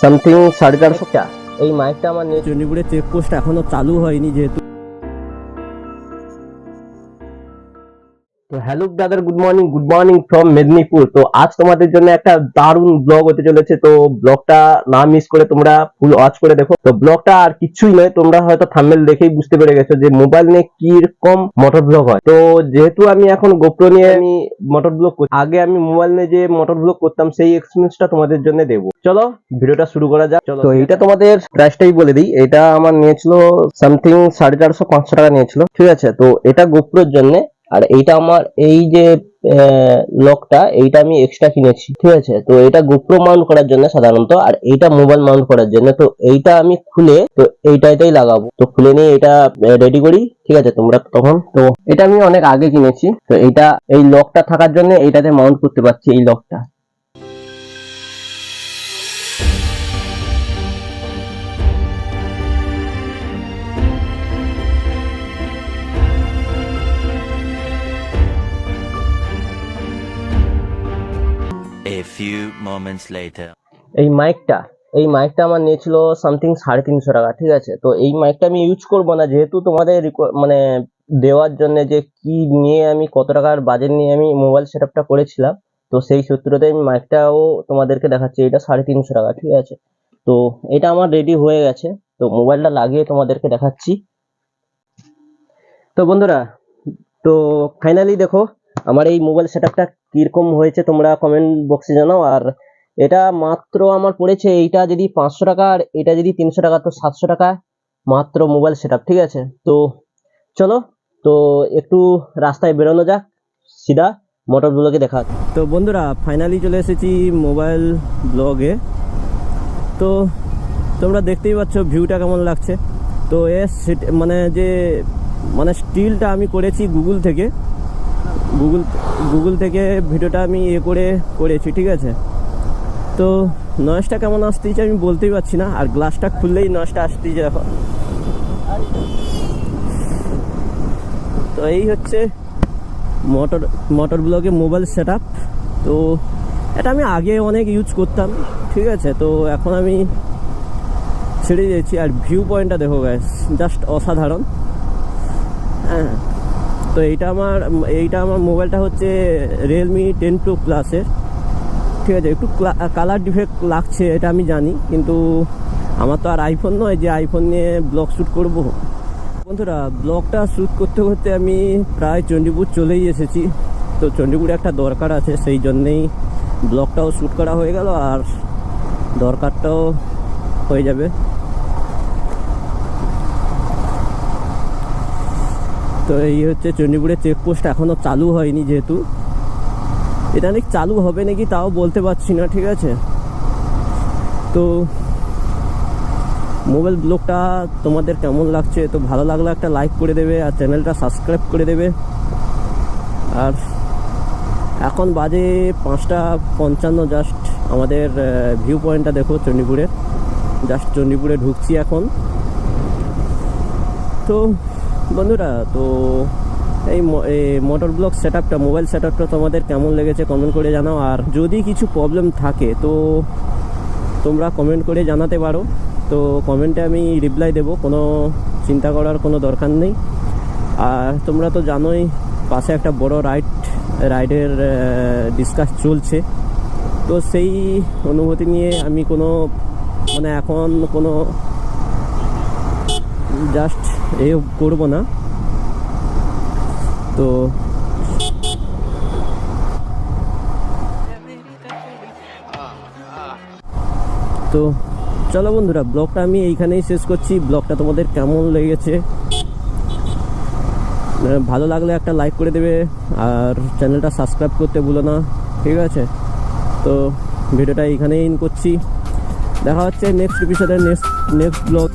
Something সাড়ে চারশো এই মাইকটা আমার নিয়ে চণ্ডীপুরের চেকপোস্ট এখনও চালু হয়নি যেহেতু। তো hello brother good morning good morning from Medinipur তো আজ তোমাদের জন্য একটা দারুণ ব্লগ হতে চলেছে। তো ব্লগটা না মিস করে তোমরা ফুল ওয়াচ করে দেখো। তো ব্লগটা আর কিছুই নয়, তোমরা হয়তো থাম্বেল দেখেই বুঝতে পেরে গেছো যে মোবাইল নিয়ে কি রকম মোটর ব্লগ হয়। তো যেহেতু আমি এখন গোপ্রো নিয়ে আমি মোটর ব্লগ করছি আগে আমি মোবাইল নিয়ে যে মোটর ব্লগ করতাম, সেই এক্সপিরিয়েন্সটা তোমাদের জন্য দেবো। চলো, ভিডিওটা শুরু করা যাক। তো এইটা তোমাদের প্রাইসটাই বলে দিই। এটা আমার নিয়েছিল সামথিং সাড়ে চারশো পাঁচশো টাকা নিয়েছিল। ঠিক আছে? তো এটা গোপ্রোর জন্য আর এইটা আমার এই যে লকটা এইটা আমি এক্সট্রা কিনেছি। ঠিক আছে? তো এটা গোপ্রো মাউন্ট করার জন্য সাধারণত, আর এইটা মোবাইল মাউন্ট করার জন্য। তো এইটা আমি খুলে, তো এইটাইতেই লাগাবো। তো খুলে নিয়ে এটা রেডি করি। ঠিক আছে? তোমরা তখন, তো এটা আমি অনেক আগে কিনেছি। তো এইটা, এই লকটা থাকার জন্য এইটাতে মাউন্ট করতে পারছি, এই লকটা Few moments later. এই মাইকটা এই মাইকটা আমার নিয়েছিল সামথিং সাড়ে তিনশো টাকা, ঠিক আছে? তো এই মাইকটা আমি ইউজ করব না, যেহেতু তোমাদের মানে দেওয়ার জন্য যে কি নিয়ে আমি, কত টাকার বাজেট নিয়ে আমি মোবাইল সেট করেছিলাম, তো সেই সূত্রতে আমি মাইকটাও তোমাদেরকে দেখাচ্ছি, এটা সাড়ে তিনশো টাকা, ঠিক আছে? তো এটা আমার রেডি হয়ে গেছে, তো মোবাইলটা লাগিয়ে তোমাদেরকে দেখাচ্ছি। তো বন্ধুরা, তো ফাইনালি দেখো আমার এই মোবাইল সেট আপটা কীরকম হয়েছে তোমরা কমেন্ট বক্সে জানাও। আর এটা মাত্র আমার পড়েছে, এইটা যদি পাঁচশো টাকা আর এটা যদি তিনশো টাকা, তো সাতশো টাকা মাত্র মোবাইল সেট ঠিক আছে? তো চলো, তো একটু রাস্তায় বেরোনো যাক, সিধা মোটরগুলোকে দেখা তো বন্ধুরা ফাইনালি চলে এসেছি মোবাইল ব্লগে তো তোমরা দেখতেই পাচ্ছ ভিউটা কেমন লাগছে। তো এ মানে যে মানে স্টিলটা আমি করেছি গুগল থেকে। গুগল গুগল থেকে ভিডিওটা আমি এ করে করেছি, ঠিক আছে? তো নয়েসটা কেমন আসতেছে আমি বলতেই পারছি না, আর গ্লাসটা খুললেই নয়েসটা আসতেছে, দেখো। তো এই হচ্ছে মোটর মোটর ব্লগে মোবাইল সেট তো এটা আমি আগে অনেক ইউজ করতাম, ঠিক আছে? তো এখন আমি ছেড়ে দিয়েছি, আর ভিউ পয়েন্টটা দেখো গ্যাস জাস্ট অসাধারণ। হ্যাঁ। তো এইটা আমার এইটা আমার মোবাইলটা হচ্ছে রিয়েলমি টেন প্রো প্লাসের ঠিক আছে, একটু কালার ডিফেক্ট লাগছে, এটা আমি জানি, কিন্তু আমার তো আর আইফোন নয়, যে আইফোন নিয়ে ব্লগ শ্যুট করব। বন্ধুরা ব্লগটা শ্যুট করতে করতে আমি প্রায় চণ্ডীপুর চলেই এসেছি। তো চণ্ডীপুরে একটা দরকার আছে, সেই জন্যেই ব্লগটাও শ্যুট করা হয়ে গেল, আর দরকারটাও হয়ে যাবে। তো এই হচ্ছে চণ্ডীপুরের চেকপোস্ট এখনও চালু হয়নি যেহেতু। এটা নাকি চালু হবে নাকি তাও বলতে পারছি না, ঠিক আছে? তো মোবাইল ব্লগটা তোমাদের কেমন লাগছে? তো ভালো লাগলে একটা লাইক করে দেবে আর চ্যানেলটা সাবস্ক্রাইব করে দেবে। আর এখন বাজে পাঁচটা পঞ্চান্ন জাস্ট আমাদের ভিউ পয়েন্টটা দেখো চণ্ডীপুরের। জাস্ট চণ্ডীপুরে ঢুকছি এখন। তো বন্ধুরা, তো এই মোটর ব্লক সেট আপটা মোবাইল সেট আপটা তোমাদের কেমন লেগেছে কমেন্ট করে জানাও। আর যদি কিছু প্রবলেম থাকে, তো তোমরা কমেন্ট করে জানাতে পারো। তো কমেন্টে আমি রিপ্লাই দেবো, কোনো চিন্তা করার কোনো দরকার নেই। আর তোমরা তো জানোই, পাশে একটা বড় রাইড রাইডের ডিসকাস চলছে। তো সেই অনুভূতি নিয়ে আমি কোনো মানে এখন কোনো জাস্ট এ করব না। তো তো চলো বন্ধুরা, ব্লগটা আমি এইখানেই শেষ করছি। ব্লগটা তোমাদের কেমন লেগেছে? ভালো লাগলে একটা লাইক করে দেবে, আর চ্যানেলটা সাবস্ক্রাইব করতে ভুলো না, ঠিক আছে? তো ভিডিওটা এইখানেই ইন করছি। দেখা হচ্ছে নেক্সট এপিসোডের নেক্সট নেক্সট ব্লগ